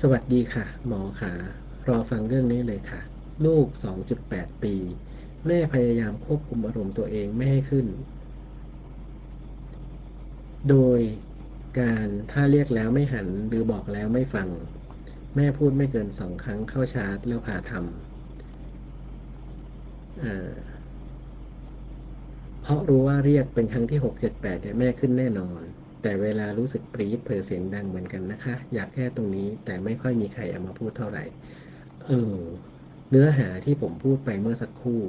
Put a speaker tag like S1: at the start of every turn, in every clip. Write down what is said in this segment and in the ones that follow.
S1: สวัสดีค่ะ หมอค่ะรอฟังเรื่องนี้เลยค่ะ ลูก 2.8 ปี แม่พยายามควบคุมอารมณ์ตัวเองไม่ให้ขึ้น โดยการถ้าเรียกแล้วไม่หันหรือบอกแล้วไม่ฟัง แม่พูดไม่เกินสองครั้งเข้าชาร์จแล้วพาทำเพราะรู้ว่าเรียกเป็นครั้งที่หกเจ็ดแปดเนี่ยแม่ขึ้นแน่นอน แต่เวลารู้สึกปรี๊ดเผยเสียงดังเหมือนกันนะคะ อยากแค่ตรงนี้แต่ไม่ค่อยมีใครเอามาพูดเท่าไหร่ เออ เนื้อหาที่ผมพูดไปเมื่อสักครู่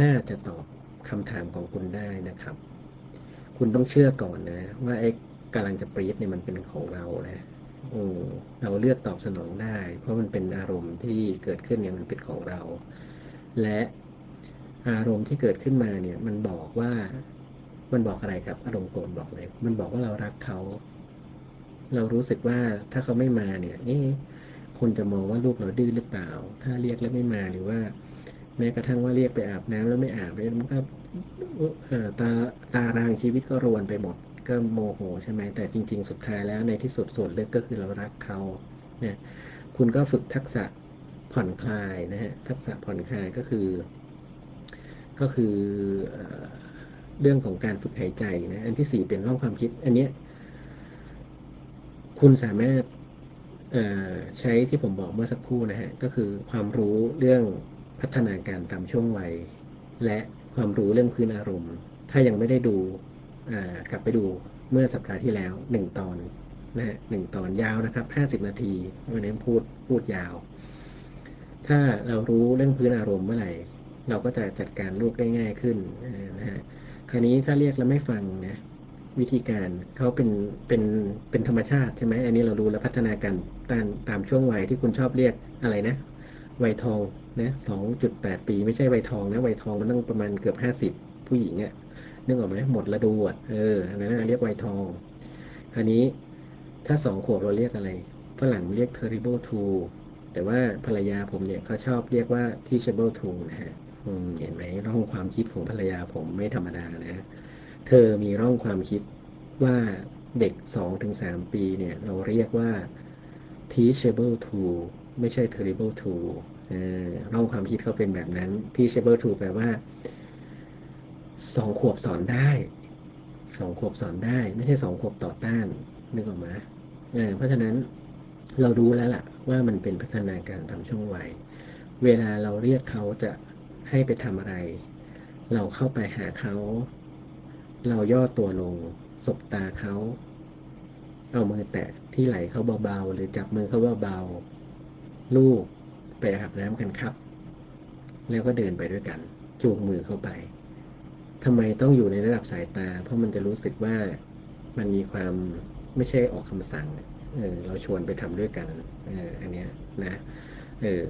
S1: น่าจะตอบคำถามของคุณได้นะครับ คุณต้องเชื่อก่อนนะ ว่าไอ้กำลังจะปรี๊ดเนี่ยมันเป็นของเรานะโอ้เราเลือกตอบสนองได้ เพราะมันเป็นอารมณ์ที่เกิดขึ้นเนี่ยมันเป็นของเรา และอารมณ์ที่เกิดขึ้นมาเนี่ย มันบอกว่า มันบอกอะไรครับ อารมณ์โกรธบอกเลย มันบอกว่าเรารักเขา เรารู้สึกว่าถ้าเขาไม่มาเนี่ยเอ๊ะคนจะมองว่าลูกเราดื้อหรือเปล่า ถ้าเรียกแล้วไม่มาหรือว่า แม้กระทั่งว่าเรียกไปอาบน้ำแล้วไม่อาบเนี่ยมันก็ตาตารางชีวิตก็รวนไปหมด ก็โมโหใช่ไหมแต่จริง ๆ สุดท้ายแล้วในที่สุดส่วนลึกก็คือเรารักเขาเนี่ยคุณก็ฝึกทักษะผ่อนคลายนะฮะทักษะผ่อนคลายก็คือ ก็คือ เรื่องของการฝึกหายใจนะอันที่สี่เป็นร่องความคิด อันเนี้ยคุณสามารถใช้ที่ผมบอกเมื่อสักครู่นะฮะก็คือความรู้เรื่องพัฒนาการตามช่วงวัย และความรู้เรื่องพื้นอารมณ์ ถ้ายังไม่ได้ดูกลับไปดูเมื่อสัปดาห์ที่แล้วหนึ่งตอนนะฮะหนึ่งตอนยาวนะครับห้าสิบนาทีวันนี้พูดพูดยาว ถ้าเรารู้เรื่องพื้นอารมณ์เมื่อไหร่ เราก็จะจัดการลูกได้ง่ายขึ้นนะฮะ คราวนี้ถ้าเรียกแล้วไม่ฟังนะวิธีการเขาเป็นเป็นเป็นธรรมชาติใช่ไหมอันนี้เรารู้แล้วพัฒนาการตามตามช่วงวัยที่คุณชอบเรียกอะไรนะวัยทองนะสองจุดแปดปี ไม่ใช่วัยทองนะวัยทองมันต้องประมาณเกือบห้าสิบผู้หญิงอะ่ะนึกออกไหมหมดฤดูอะเอออันนั้นเรียกวัยทอง คราวนี้ถ้าสองขวบเราเรียกอะไรฝรั่งเรียก terrible two แต่ว่าภรรยาผมเนี่ยเขาชอบเรียกว่า teachable two นะฮะ ความคิดของภรรยาผมไม่ธรรมดานะ เธอมีร่องความคิดว่าเด็ก 2-3 ปีเนี่ย เราเรียกว่า teachable to ไม่ใช่ terrible to เออร่องความคิดเขาเป็นแบบนั้น teachable to แปลว่าสองขวบสอนได้สองขวบสอนได้ ไม่ใช่สองขวบต่อต้านนึกออกไหมเออเพราะฉะนั้นเรารู้แล้วล่ะ ว่ามันเป็นพัฒนาการตามช่วงวัย เวลาเราเรียกเขาจะให้ไปทำอะไร เราเข้าไปหาเขา เราย่อตัวลง สบตาเขา เอามือแตะที่ไหล่เขาเบาๆ หรือจับมือเขาเบาๆ ลูกไปอาบน้ำกันครับ แล้วก็เดินไปด้วยกัน จูงมือเข้าไปทำไมต้องอยู่ในระดับสายตา เพราะมันจะรู้สึกว่ามันมีความไม่ใช่ออกคำสั่ง เออ เราชวนไปทำด้วยกัน เออ อันเนี้ยนะ เออ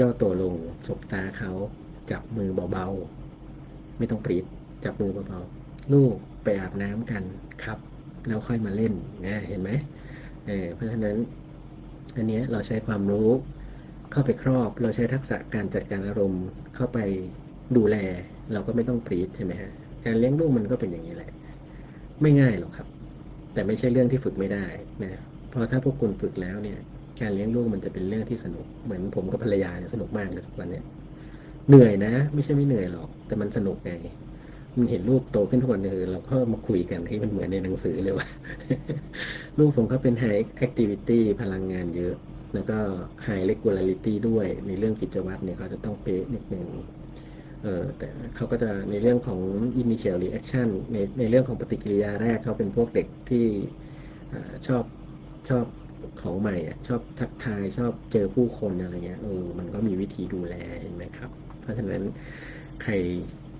S1: ย่อตัวลง สบตาเขา จับมือเบาๆ ไม่ต้องปรีดจับมือเบาๆลูกไปอาบน้ำกันครับ แล้วค่อยมาเล่นนะเห็นไหมเออเพราะฉะนั้นอันเนี้ยเราใช้ความรู้เข้าไปครอบ เราใช้ทักษะการจัดการอารมณ์เข้าไปดูแล เราก็ไม่ต้องปรีดใช่ไหมฮะการเลี้ยงลูกมันก็เป็นอย่างนี้แหละ ไม่ง่ายหรอกครับ แต่ไม่ใช่เรื่องที่ฝึกไม่ได้นะเพราะถ้าพวกคุณฝึกแล้วเนี่ย การเลี้ยงลูกมันจะเป็นเรื่องที่สนุก เหมือนผมกับภรรยาเนี่ยสนุกมากเลยทุกวันเนี่ย เหนื่อยนะ ไม่ใช่ไม่เหนื่อยหรอก แต่มันสนุกไงมันเห็นลูกโตขึ้นทุกวันเลยเราก็มาคุยกันให้มันเหมือนในหนังสือเลยว่าลูกผมก็เป็น high activity พลังงานเยอะ แล้วก็ high regularity ด้วย ในเรื่องกิจวัตรเนี่ยเขาจะต้องเป๊ะนิดหนึ่งเออแต่เขาก็จะในเรื่องของ initial reaction ในในเรื่องของปฏิกิริยาแรกเขาเป็นพวกเด็กที่ชอบชอบของใหม่อะชอบทักทายชอบเจอผู้คนอะไรเงี้ยเออมันก็มีวิธีดูแลเห็นไหมครับ เพราะฉะนั้นใคร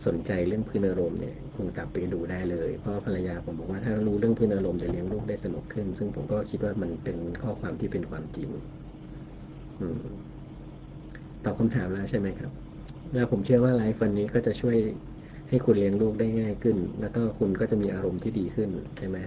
S1: สนใจเรื่องพื้นอารมณ์เนี่ยคุณกลับไปดูได้เลย เพราะภรรยาผมบอกว่าถ้ารู้เรื่องพื้นอารมณ์จะเลี้ยงลูกได้สนุกขึ้น ซึ่งผมก็คิดว่ามันเป็นข้อความที่เป็นความจริงอตอบคำถามแล้วใช่ไหมครับ แล้วผมเชื่อว่าไลฟ์วันนี้ก็จะช่วยให้คุณเลี้ยงลูกได้ง่ายขึ้น แล้วก็คุณก็จะมีอารมณ์ที่ดีขึ้นใช่ไหม